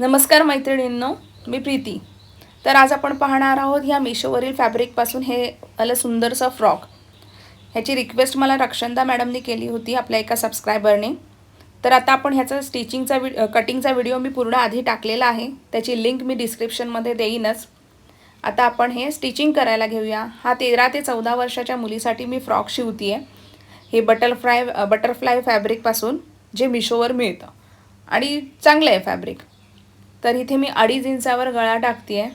नमस्कार मैत्रिणींनो मी प्रीती. तर आज आपण पाहणार आहोत ह्या मिशोवरील फॅब्रिकपासून हे आलं सुंदरसं फ्रॉक. ह्याची रिक्वेस्ट मला रक्षंदा मॅडमनी केली होती आपल्या एका सबस्क्रायबरने तर आता आपण ह्याचा स्टिचिंगचा वि कटिंगचा व्हिडिओ मी पूर्ण आधी टाकलेला आहे. त्याची लिंक मी डिस्क्रिप्शनमध्ये देईनच. आता आपण हे स्टिचिंग करायला घेऊया. हा तेरा ते चौदा वर्षाच्या मुलीसाठी मी फ्रॉक शिवती आहे हे बटरफ्लाय बटरफ्लाय फॅब्रिकपासून जे मिशोवर मिळतं. आणि चांगलं आहे फॅब्रिक तर इथे मी अडीच इंचावर गळा टाकते आहे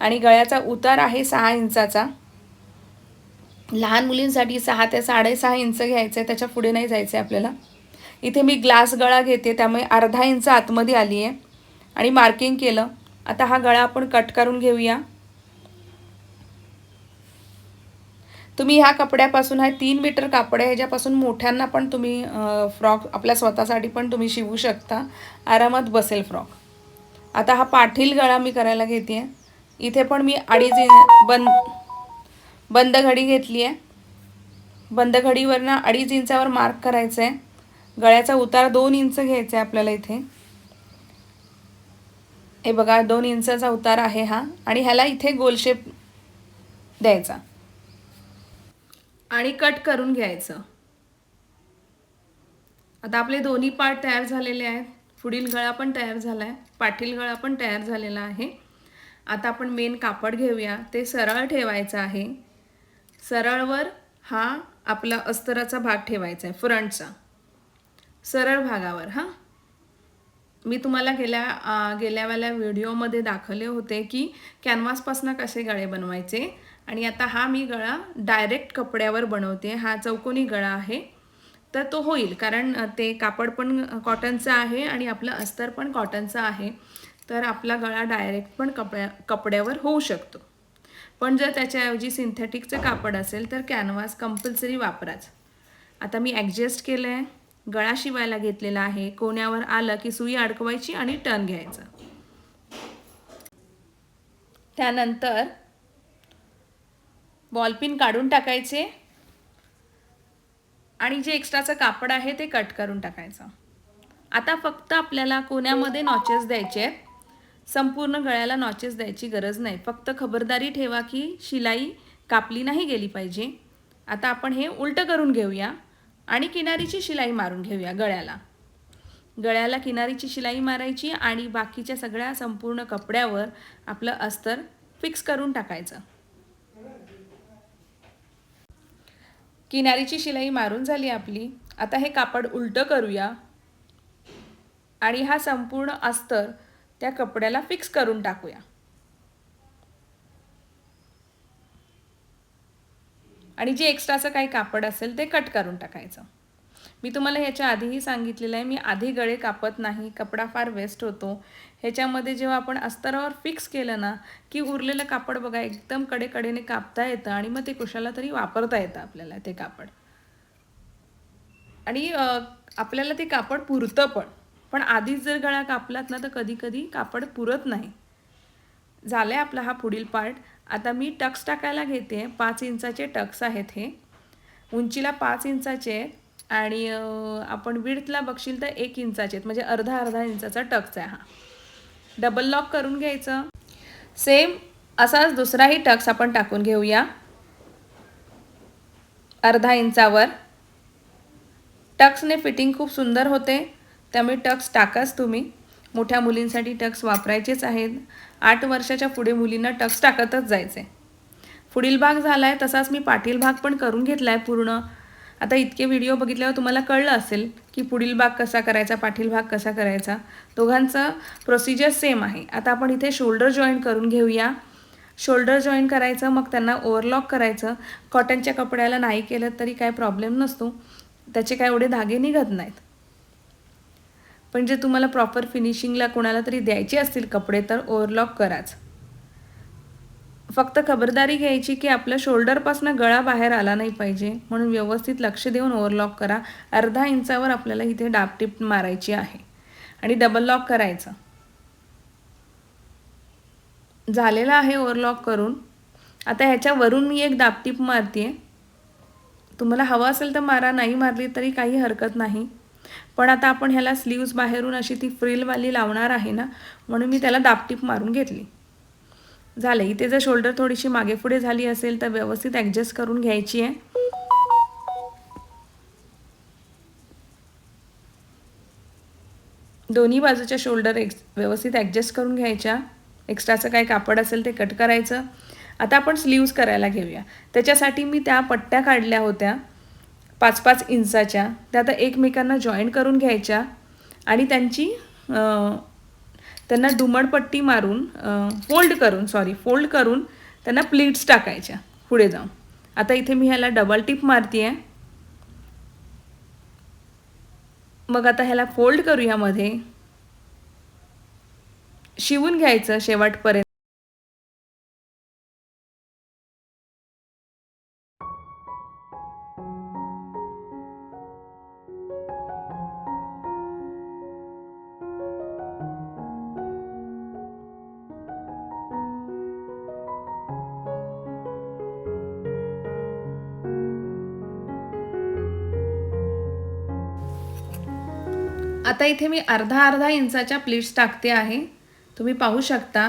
आणि गळ्याचा उतार आहे सहा इंचाचा. लहान मुलींसाठी सहा ते साडेसहा इंच घ्यायचं आहे त्याच्या पुढे नाही जायचं आहे आपल्याला. इथे मी ग्लास गळा घेते त्यामुळे अर्धा इंच आतमध्ये आली आहे आणि मार्किंग केलं. आता हा गळा आपण कट करून घेऊया. तुम्ही ह्या कपड्यापासून हा तीन मीटर कापड आहे ह्याच्यापासून मोठ्यांना पण तुम्ही फ्रॉक आपल्या स्वतःसाठी पण तुम्ही शिवू शकता. आरामात बसेल फ्रॉक. आता हा पाठील गळा मी करायला घेते आहे इथे पण मी अडीच इंच बंद बंद घडी घेतली आहे बंद घडीवरनं अडीच इंचावर मार्क करायचं आहे गळ्याचा उतार दोन इंच घ्यायचा आहे आपल्याला इथे. हे बघा दोन इंचाचा उतार आहे हा. आणि ह्याला इथे गोल शेप द्यायचा. आणि कट करून घ्यायचं. आता आपले दोन्ही पार्ट तयार झालेले आहेत. पुढील गळा पण तयार झाला आहे पाठील गळा पण तयार झालेला आहे. आता आपण मेन कापड घेऊया. ते सरळ ठेवायचं आहे. सरळवर हा आपला अस्तराचा भाग ठेवायचा आहे फ्रंटचा. सरळ भागावर हां. मी तुम्हाला गेल्या गेल्यावाल्या व्हिडिओमध्ये दाखवले होते की कॅनव्हासपासून कसे गळे बनवायचे. आणि आता हा मी गळा डायरेक्ट कपड्यावर बनवते. हा चौकोनी गळा आहे. तर तो होईल. कारण ते कापड पण कॉटनचं आहे आणि आपलं अस्तर पण कॉटनचं आहे. तर आपला गळा डायरेक्ट पण कपड्या कपड्यावर होऊ शकतो. पण जर त्याच्याऐवजी सिंथेटिकचं कापड असेल तर कॅनव्हास कंपल्सरी वापराच. आता मी ॲडजस्ट केलं आहे गळा शिवायला घेतलेला आहे. कोण्यावर आलं की सुई अडकवायची आणि टर्न घ्यायचं. त्यानंतर बॉलपिन काढून टाकायचे. आणि जे एक्स्ट्राचं कापड आहे ते कट करून टाकायचं. आता फक्त आपल्याला कोण्यामध्ये नॉचेस द्यायचे आहेत. संपूर्ण गळ्याला नॉचेस द्यायची गरज नाही. फक्त खबरदारी ठेवा की शिलाई कापली नाही गेली पाहिजे. आता आपण हे उलटं करून घेऊया आणि किनारीची शिलाई मारून घेऊया गळ्याला. गळ्याला किनारीची शिलाई मारायची आणि बाकीच्या सगळ्या संपूर्ण कपड्यावर आपलं अस्तर फिक्स करून टाकायचं. किनारीची शिलाई मारून झाली आपली. आता हे कापड उलटं करूया. आणि हा संपूर्ण अस्तर त्या कपड्याला फिक्स करून टाकूया. आणि जे एक्स्ट्राचं काही कापड असेल ते कट करून टाकायचं. मी तुम्हाला ह्याच्या आधीही सांगितलेलं आहे मी आधी गळे कापत नाही कपडा फार वेस्ट होतो. ह्याच्यामध्ये जेव्हा आपण अस्तरावर फिक्स केलं ना की उरलेलं कापड बघा एकदम कडेकडेने कापता येतं आणि मग ते कुशाला तरी वापरता येतं आपल्याला ते कापड. आणि आपल्याला ते कापड पुरतं पण. पण आधीच जर गळा कापलात ना तर कधी कधी कापड पुरत नाही. झालं आहे आपला हा पुढील पार्ट आता मी टक्स टाकायला घेते पाच इंचाचे टक्स आहेत हे. उंचीला पाच इंचाचे आहेत. आणि आपण विडथला बघशील तर एक इंचाचे आहेत. म्हणजे अर्धा अर्धा इंचाचा टक्स आहे हा. डबल लॉक करून घ्यायचं. सेम असाच दुसराही टक्स आपण टाकून घेऊया. अर्धा इंचावर. टक्सने फिटिंग खूप सुंदर होते. त्यामुळे टक्स टाकाच तुम्ही. मोठ्या मुलींसाठी टक्स वापरायचेच आहेत. आठ वर्षाच्या पुढे मुलींना टक्स टाकतच जायचे. पुढील भाग झाला आहे तसाच मी पाटील भाग पण करून घेतला आहे पूर्ण. आता इतके व्हिडिओ बघितल्यावर तुम्हाला कळलं असेल की पुढील भाग कसा करायचा पाठील भाग कसा करायचा. दोघांचं प्रोसिजर सेम आहे. आता आपण इथे शोल्डर जॉईन करून घेऊया. शोल्डर जॉईन करायचं मग त्यांना ओव्हरलॉक करायचं. कॉटनच्या कपड्याला नाही केलं तरी काय प्रॉब्लेम नसतो. त्याचे काय एवढे धागे निघत नाहीत. पण जे तुम्हाला प्रॉपर फिनिशिंगला कोणाला तरी द्यायचे असतील कपडे तर ओव्हरलॉक कराच. फक्त खबरदारी घ्यायची की आपल्या शोल्डरपासून गळा बाहेर आला नाही पाहिजे. म्हणून व्यवस्थित लक्ष देऊन ओव्हरलॉक करा. अर्धा इंचावर आपल्याला इथे डापटीप मारायची आहे. आणि डबल लॉक करायचं. झालेला आहे ओव्हरलॉक करून. आता ह्याच्यावरून मी एक दापटीप मारते तुम्हाला हवं असेल तर मारा नाही मारली तरी काही हरकत नाही. पण आता आपण ह्याला स्लीव्ज बाहेरून अशी ती फ्रिलवाली लावणार आहे ना म्हणून मी त्याला दापटीप मारून घेतली. झालं. इथे जर शोल्डर थोडीशी मागे पुढे झाली असेल तर व्यवस्थित ॲडजस्ट करून घ्यायची आहे. दोन्ही बाजूच्या शोल्डर एक्स व्यवस्थित ॲडजस्ट करून घ्यायच्या. एक्स्ट्राचं काय कापड असेल ते कट करायचं. आता आपण स्लीव्ज करायला घेऊया. त्याच्यासाठी मी त्या पट्ट्या काढल्या होत्या. पाच पाच इंचाच्या. त्या आता एकमेकांना जॉईन करून घ्यायच्या. आणि त्यांची त्यांना डुमडपट्टी मारून फोल्ड करून सॉरी फोल्ड करून त्यांना प्लीट्स टाकायच्या पुढे जाऊन. आता इथे मी ह्याला डबल टिप मारते आहे मग आता ह्याला फोल्ड करू ह्यामध्ये शिवून घ्यायचं शेवटपर्यंत. आता इथे मी अर्धा अर्धा इंचाच्या प्लीट्स टाकते आहे. तुम्ही पाहू शकता.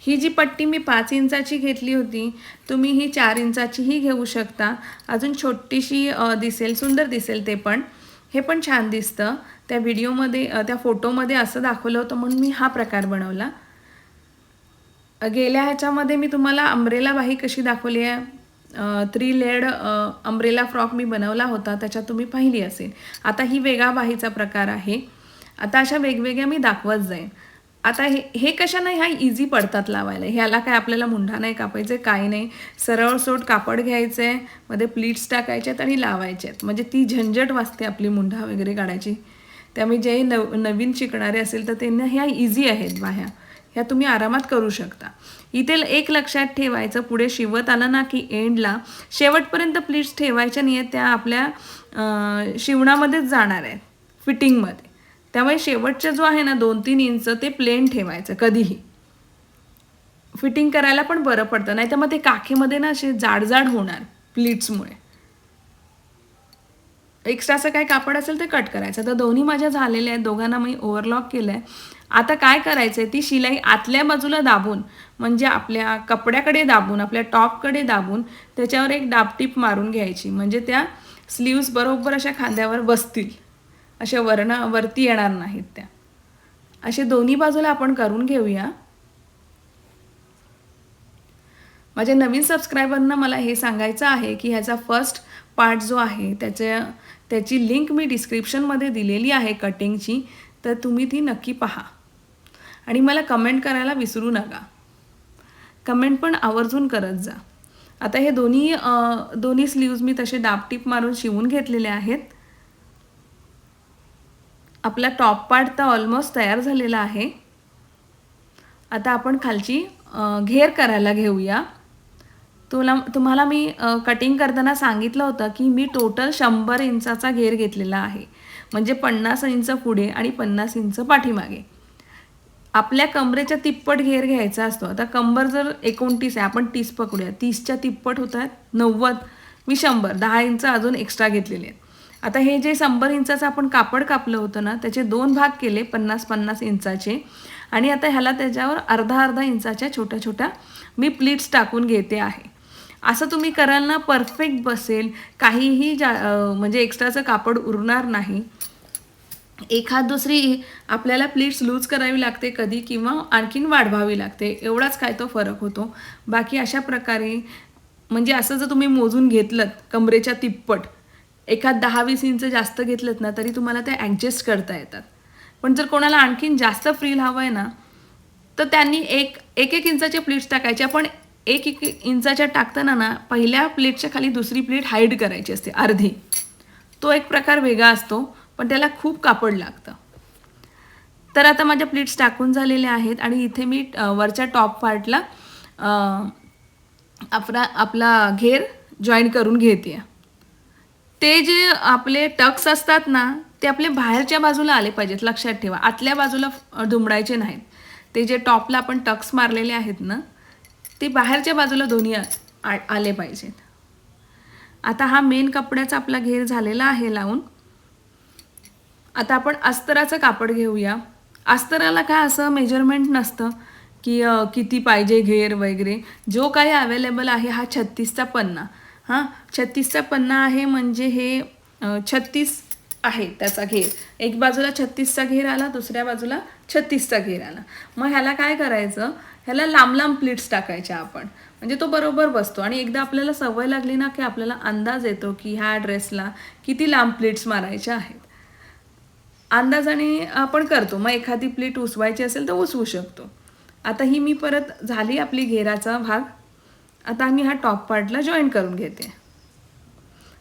ही जी पट्टी मी पाच इंचाची घेतली होती तुम्ही ही चार इंचाचीही घेऊ शकता. अजून छोटीशी दिसेल सुंदर दिसेल ते पण. हे पण छान दिसतं. त्या व्हिडिओमध्ये त्या फोटोमध्ये असं दाखवलं होतं म्हणून मी हा प्रकार बनवला. गेल्या ह्याच्यामध्ये मी तुम्हाला अम्ब्रेला बाही कशी दाखवली आहे. थ्री लेड अम्ब्रेला फ्रॉक मी बनवला होता त्याच्यात तुम्ही पाहिली असेल. आता ही वेगळा बाहीचा प्रकार आहे. आता अशा वेगवेगळ्या मी दाखवत जाईन. आता हे हे कशा नाही ह्या इझी पडतात लावायला? ह्याला काय आपल्याला मुंढा नाही कापायचे काय नाही. सरळ सोट कापड घ्यायचं आहे मध्ये प्लीट्स टाकायचे आहेत आणि लावायचे आहेत म्हणजे ती झंझट वाचते आपली मुंढा वगैरे काढायची. त्यामुळे जे नव नवीन शिकणारे असेल तर त्यांना ह्या इझी आहेत बाह्या ह्या. तुम्ही आरामात करू शकता. इथे एक लक्षात ठेवायचं पुढे शिवत आलं ना की एंडला शेवटपर्यंत प्लीट्स ठेवायच्या नाही आहेत त्या आपल्या शिवणामध्येच जाणार आहेत. फिटिंगमध्ये त्यामुळे शेवटचा जो आहे ना दोन तीन इंच ते प्लेन ठेवायचं कधीही. फिटिंग करायला पण बरं पडतं नाही तर मग ते काखेमध्ये ना असे जाडजाड होणार प्लीट्समुळे असं काय कापड असेल ते कट करायचं. तर दोन्ही माझ्या झालेल्या आहेत दोघांना मी ओव्हरलॉक केलं आहे आता काय करायचं आहे ती शिलाई आतल्या बाजूला दाबून म्हणजे आपल्या कपड्याकडे दाबून आपल्या टॉपकडे दाबून त्याच्यावर एक डाबटीप मारून घ्यायची. म्हणजे त्या स्लीव्स बरोबर अशा खांद्यावर बसतील. अशा वर्ण वरती येणार नाहीत त्या. असे दोन्ही बाजूला आपण करून घेऊया. माझ्या नवीन सबस्क्रायबरना मला हे सांगायचं आहे की ह्याचा फर्स्ट पार्ट जो आहे त्याच्या त्याची लिंक मी डिस्क्रिप्शनमध्ये दिलेली आहे कटिंगची तर तुम्ही ती नक्की पहा. आणि मला कमेंट करायला विसरू नका. कमेंट पण आवर्जून करत जा. आता हे दोन्ही दोन्ही स्लीव्ज मी तसे दाबटीप मारून शिवून घेतलेले आहेत. आपला टॉप पार्ट तर ऑलमोस्ट तयार झालेला आहे. आता आपण खालची घेर करायला घेऊया. तुला तुम्हाला मी कटिंग करताना सांगितलं होतं की मी टोटल शंभर इंचाचा घेर घेतलेला आहे. म्हणजे पन्नास इंच पुढे आणि पन्नास इंच पाठीमागे. आपल्या कमरेच्या तिप्पट घेर घ्यायचा असतो. आता कंबर जर एकोणतीस आहे आपण तीस पकडूया. तीसच्या तिप्पट होत आहेत नव्वद. मी शंभर. दहा इंच अजून एक्स्ट्रा घेतलेले आहेत. आता हे जे शंभर इंचाचं आपण कापड कापलं होतं ना त्याचे दोन भाग केले पन्नास पन्नास इंचाचे. आणि आता ह्याला त्याच्यावर अर्धा अर्धा इंचाच्या छोट्या छोट्या मी प्लीट्स टाकून घेते आहे. असं तुम्ही कराल ना परफेक्ट बसेल. काहीही जा म्हणजे एक्स्ट्राचं कापड उरणार नाही. एखाद दुसरी आपल्याला प्लीट्स लूज करावी लागते कधी किंवा आणखीन वाढवावी लागते. एवढाच काय तो फरक होतो. बाकी अशा प्रकारे म्हणजे असं जर तुम्ही मोजून घेतलं कमरेच्या तिप्पट एखाद दहा वीस इंच जास्त घेतलेत ना तरी तुम्हाला ते ॲडजस्ट करता येतात. पण जर कोणाला आणखीन जास्त फ्रील हवं आहे ना तर त्यांनी एक एक एक इंचाचे प्लेट्स टाकायच्या पण एक एक इंचाच्या टाकताना ना पहिल्या प्लेटच्या खाली दुसरी प्लेट हाईड करायची असते अर्धी. तो एक प्रकार वेगळा असतो पण त्याला खूप कापड लागतं. तर आता माझ्या प्लेट्स टाकून झालेल्या आहेत आणि इथे मी वरच्या टॉप पार्टला आपला आपला घेर जॉईन करून घेते ते जे आपले टक्स असतात ना ते आपले बाहेरच्या बाजूला आले पाहिजेत लक्षात ठेवा. आतल्या बाजूला दुमडायचे नाहीत. ते जे टॉपला आपण टक्स मारलेले आहेत ना ते बाहेरच्या बाजूला दोन्ही आले पाहिजेत. आता हा मेन कपड्याचा आपला घेर झालेला आहे लावून. आता आपण अस्तराचं कापड घेऊया. अस्तराला काय असं मेजरमेंट नसतं की किती पाहिजे घेर वगैरे. जो काही अवेलेबल आहे हा छत्तीसचा पन्ना. हां छत्तीसचा पन्ना आहे म्हणजे हे छत्तीस आहे त्याचा घेर. एक बाजूला छत्तीसचा घेर आला दुसऱ्या बाजूला छत्तीसचा घेर आला. मग ह्याला काय करायचं? ह्याला लांब लांब प्लीट्स टाकायच्या आपण. म्हणजे तो बरोबर बसतो. आणि एकदा आपल्याला सवय लागली ना की आपल्याला अंदाज येतो की ह्या ड्रेसला किती लांब प्लीट्स मारायच्या आहेत. अंदाजाने आपण करतो. मग एखादी प्लेट उसवायची असेल तर उसवू शकतो. आता ही मी परत झाली आपली घेराचा भाग. आता मी हा टॉप पार्टला जॉईन करून घेते.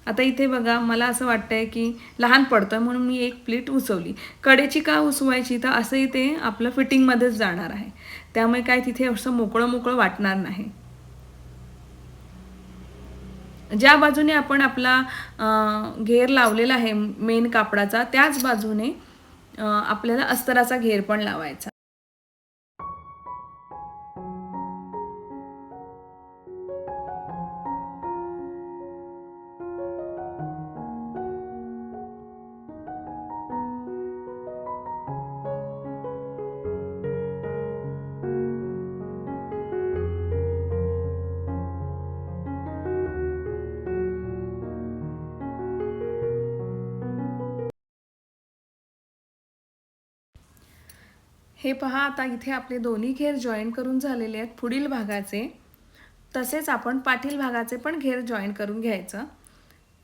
आता इथे बघा मला असं वाटतंय की लहान पडतं म्हणून मी एक प्लेट उसवली. कडेची का उसवायची? तर असंही ते आपलं फिटिंगमध्येच जाणार आहे. त्यामुळे काय तिथे असं मोकळं मोकळं वाटणार नाही. ज्या बाजूने आपण आपला घेर लावलेला आहे मेन कापडाचा त्याच बाजूने आपल्याला अस्तराचा घेर पण लावायचा. हे पहा आता इथे आपले दोन्ही घेर जॉईन करून झालेले आहेत पुढील भागाचे. तसेच आपण पाठील भागाचे पण घेर जॉईन करून घ्यायचं.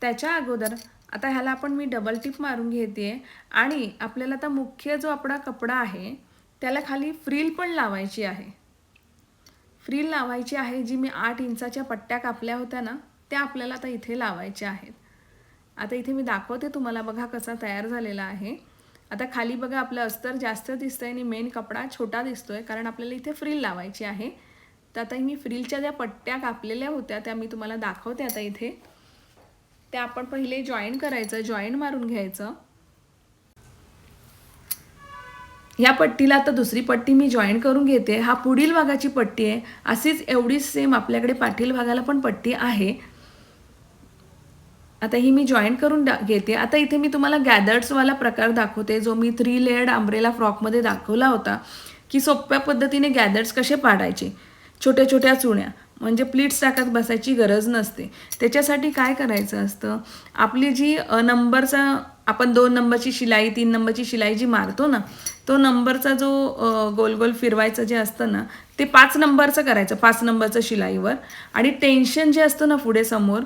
त्याच्या अगोदर आता ह्याला आपण मी डबल टिप मारून घेते आणि आपल्याला आता मुख्य जो आपला कपडा आहे त्याला खाली फ्रील पण लावायची आहे. फ्रील लावायची आहे जी मी आठ इंचाच्या पट्ट्या कापल्या होत्या ना त्या आपल्याला आता इथे लावायच्या आहेत. आता इथे मी दाखवते तुम्हाला बघा कसा तयार झालेला आहे. आता खाली बघा आपलं अस्तर जास्त दिसतंय आणि मेन कपडा छोटा दिसतो आहे कारण आपल्याला इथे फ्रील लावायची आहे. तर आता मी फ्रीलच्या ज्या पट्ट्या कापलेल्या होत्या त्या मी तुम्हाला दाखवते आता इथे. त्या आपण पहिले जॉईन करायचं जॉईन मारून घ्यायचं. या पट्टीला आता दुसरी पट्टी मी जॉईन करून घेते. हा पुढील भागाची पट्टी आहे. अशीच एवढीच सेम आपल्याकडे पाठील भागाला पण पट्टी आहे. आता ही मी जॉईन करून घेते. आता इथे मी तुम्हाला गॅदर्ड्सवाला प्रकार दाखवते जो मी थ्री लेअर्ड आंब्रेला फ्रॉकमध्ये दाखवला होता की सोप्या पद्धतीने गॅदर्ड्स कसे पाडायचे? छोट्या छोट्या चुण्या म्हणजे प्लीट्स टाकत बसायची गरज नसते. त्याच्यासाठी काय करायचं असतं? आपली जी नंबरचा आपण दोन नंबरची शिलाई तीन नंबरची शिलाई जी मारतो ना तो नंबरचा जो गोल गोल फिरवायचं जे असतं ना ते पाच नंबरचं करायचं पाच नंबरचं शिलाईवर. आणि टेन्शन जे असतं ना पुढे समोर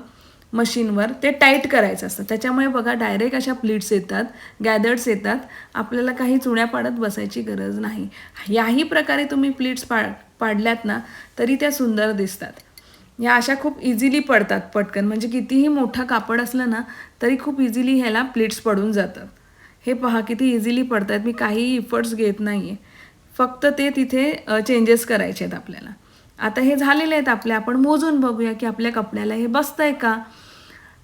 मशीनवर ते टाईट करायचं असतं. त्याच्यामुळे बघा डायरेक्ट अशा प्लीट्स येतात गॅदर्ड्स येतात. आपल्याला काही चुण्या पाडत बसायची गरज नाही. याही प्रकारे तुम्ही प्लीट्स पा पाडल्यात ना तरी त्या सुंदर दिसतात. या अशा खूप इझिली पडतात पटकन. म्हणजे कितीही मोठं कापड असलं ना तरी खूप इझिली ह्याला प्लीट्स पडून जातात. हे पहा किती इझिली पडतात मी काहीही इफर्ट्स घेत नाही आहे फक्त ते तिथे चेंजेस करायचे आहेत आपल्याला. आता हे झालेले आहेत आपले. आपण मोजून बघूया की आपल्या कपड्याला हे बसतंय का?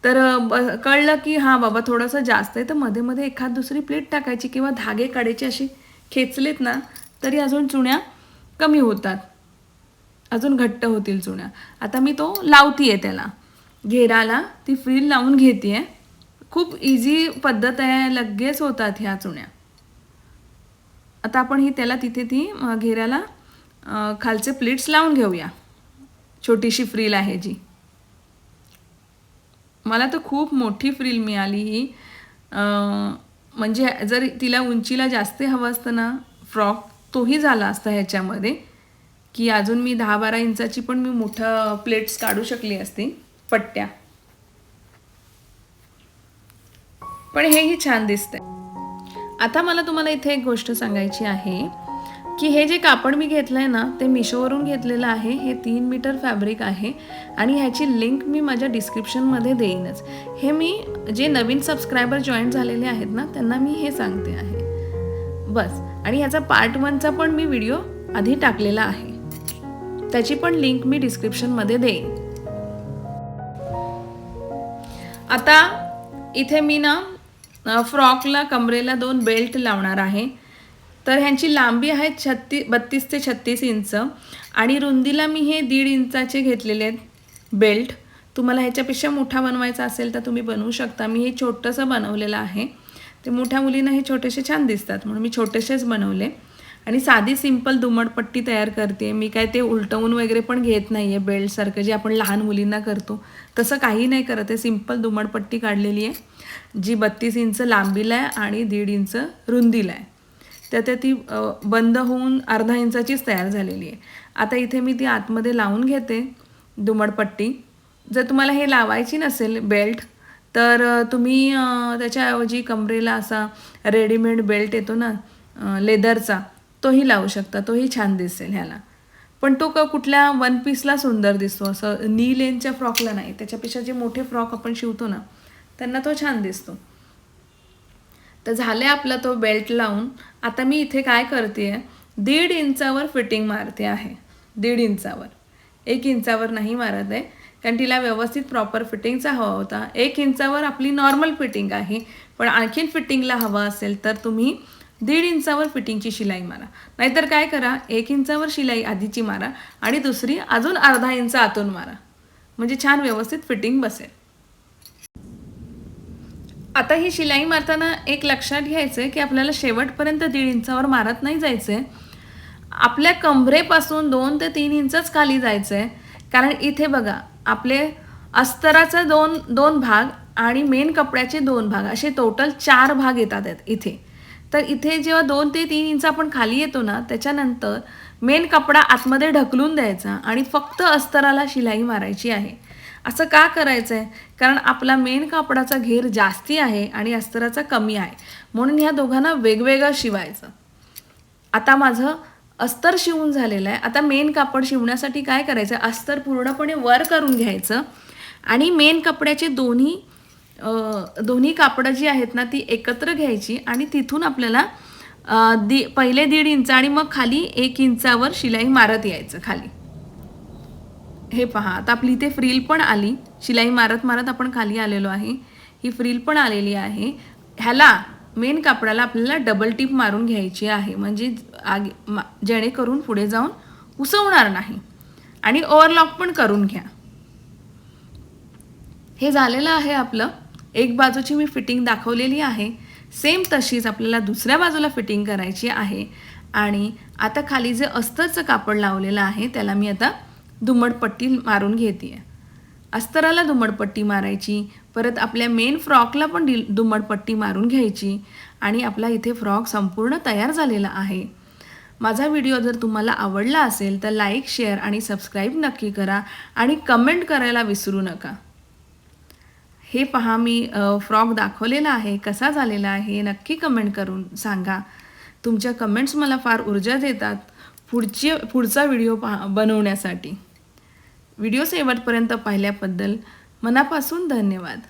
तर ब- कळलं की हां बाबा थोडंसं जास्त आहे तर मध्ये मध्ये एखाद दुसरी प्लेट टाकायची किंवा धागे काढायचे असे खेचलेत ना तरी अजून चुण्या कमी होतात. अजून घट्ट होतील चुण्या. आता मी तो लावतीये त्याला. घेराला ती फ्रील लावून घेते आहे खूप इझी पद्धत आहे लगेच होतात ह्या चुण्या. आता आपण ही त्याला तिथे ती घेराला घेऱ्याला खालचे प्लेट्स लावून घेऊया. छोटीशी फ्रील आहे जी. मला तर खूप मोठी फ्रील मिळाली ही. म्हणजे जर तिला उंचीला जास्त हवं असतं ना फ्रॉक तोही झाला असता ह्याच्यामध्ये. की अजून मी दहा बारा इंचाची पण मी मोठं प्लेट्स काढू शकली असती पट्ट्या. पण हेही छान दिसतंय. आता मला तुम्हाला इथे एक गोष्ट सांगायची आहे. की हे जे कापड मी घेतलं आहे ना ते मिशोवरून घेतलेलं आहे. हे तीन मीटर फॅब्रिक आहे आणि ह्याची लिंक मी माझ्या डिस्क्रिप्शनमध्ये देईनच. हे मी जे नवीन सबस्क्रायबर जॉईन झालेले आहेत ना त्यांना मी हे सांगते आहे. बस. आणि ह्याचा पार्ट वनचा पण मी व्हिडिओ आधी टाकलेला आहे. त्याची पण लिंक मी डिस्क्रिप्शनमध्ये देईन. आता इथे मी ना फ्रॉकला कमरेला दोन बेल्ट लावणार आहे. तर ह्यांची लांबी आहे छत्तीस बत्तीस ते छत्तीस इंच. आणि रुंदीला मी हे दीड इंचाचे घेतलेले आहेत बेल्ट. तुम्हाला ह्याच्यापेक्षा मोठा बनवायचा असेल तर तुम्ही बनवू शकता. मी हे छोटंसं बनवलेलं आहे. ते मोठ्या मुलींना हे छोटेसे छान दिसतात म्हणून मी छोटेसेच बनवले. आणि साधी सिंपल दुमटपट्टी तयार करते मी काय ते उलटवून वगैरे पण घेत नाही आहे बेल्टसारखं जे आपण लहान मुलींना करतो. तसं काही नाही करत आहे. सिंपल दुमटपट्टी काढलेली आहे जी बत्तीस इंच लांबीला आहे आणि दीड इंच रुंदीला आहे. तर ते ती बंद होऊन अर्धा इंचाचीच तयार झालेली आहे. आता इथे मी ती आतमध्ये लावून घेते दुमडपट्टी. जर तुम्हाला हे लावायची नसेल बेल्ट तर तुम्ही त्याच्याऐवजी कमरेला असा रेडीमेड बेल्ट येतो ना लेदरचा तोही लावू शकता. तोही छान दिसेल ह्याला. पण तो क कुठल्या वन पीसला सुंदर दिसतो. असं नी लेनच्या फ्रॉकला नाही. त्याच्यापेक्षा जे मोठे फ्रॉक आपण शिवतो ना त्यांना तो छान दिसतो. तर झाले आपला तो बेल्ट लावून. आता मी इथे काय करते आहे दीड इंचावर फिटिंग मारते आहे. दीड इंचावर. एक इंचावर नाही मारत आहे कारण तिला व्यवस्थित प्रॉपर फिटिंगचा हवा होता. एक इंचावर आपली नॉर्मल फिटिंग आहे पण आणखीन फिटिंगला हवा असेल तर तुम्ही दीड इंचावर फिटिंगची शिलाई मारा. नाहीतर काय करा एक इंचावर शिलाई आधीची मारा आणि दुसरी अजून अर्धा इंच आतून मारा. म्हणजे छान व्यवस्थित फिटिंग बसेल. आता ही शिलाई मारताना एक लक्षात घ्यायचं आहे की आपल्याला शेवटपर्यंत दीड इंचावर मारत नाही जायचं आहे आपल्या कंबरेपासून दोन ते तीन इंचच खाली जायचं आहे कारण इथे बघा आपले अस्तराचा दोन दोन भाग आणि मेन कपड्याचे दोन भाग असे टोटल चार भाग येतात आहेत इथे. तर इथे जेव्हा दोन ते तीन इंच आपण खाली येतो ना त्याच्यानंतर मेन कपडा आतमध्ये ढकलून द्यायचा आणि फक्त अस्तराला शिलाई मारायची आहे. असं का करायचं आहे कारण आपला मेन कापडाचा घेर जास्ती आहे आणि अस्तराचा कमी आहे. म्हणून ह्या दोघांना वेगवेगळं शिवायचं. आता माझं अस्तर शिवून झालेलं आहे. आता मेन कापड शिवण्यासाठी काय करायचं अस्तर पूर्णपणे वर करून घ्यायचं आणि मेन कपड्याचे दोन्ही दोन्ही कापडं जी आहेत ना ती एकत्र घ्यायची आणि तिथून आपल्याला दि दी पहिले दीड इंच आणि मग खाली एक इंचावर शिलाई मारत यायचं खाली. हे पहा आता आपली इथे फ्रील पण आली. शिलाई मारत मारत आपण खाली आलेलो आहे. ही फ्रील पण आलेली आहे. ह्याला मेन कापडाला आपल्याला डबल टिप मारून घ्यायची आहे. म्हणजे आगे मा जेणेकरून पुढे जाऊन उसवणार नाही. आणि ओव्हरलॉक पण करून घ्या. हे झालेलं आहे आपलं. एक बाजूची मी फिटिंग दाखवलेली आहे. सेम तशीच आपल्याला दुसऱ्या बाजूला फिटिंग करायची आहे. आणि आता खाली जे अस्तरचं कापड लावलेलं आहे त्याला मी आता दुमडपट्टी मारून घेते अस्तराला दुमडपट्टी मारायची परत आपल्या मेन फ्रॉकला पण डी दुमडपट्टी मारून घ्यायची आणि आपला इथे फ्रॉक संपूर्ण तयार झालेला आहे. माझा व्हिडिओ जर तुम्हाला आवडला असेल तर लाईक शेअर आणि सबस्क्राईब नक्की करा आणि कमेंट करायला विसरू नका. हे पहा मी फ्रॉक दाखवलेला आहे कसा झालेला आहे नक्की कमेंट करून सांगा. तुमच्या कमेंट्स मला फार ऊर्जा देतात पुढची पुढचा व्हिडिओ पहा बनवण्यासाठी. व्हिडिओ शेवटपर्यंत पाहिल्याबद्दल मनापासून धन्यवाद.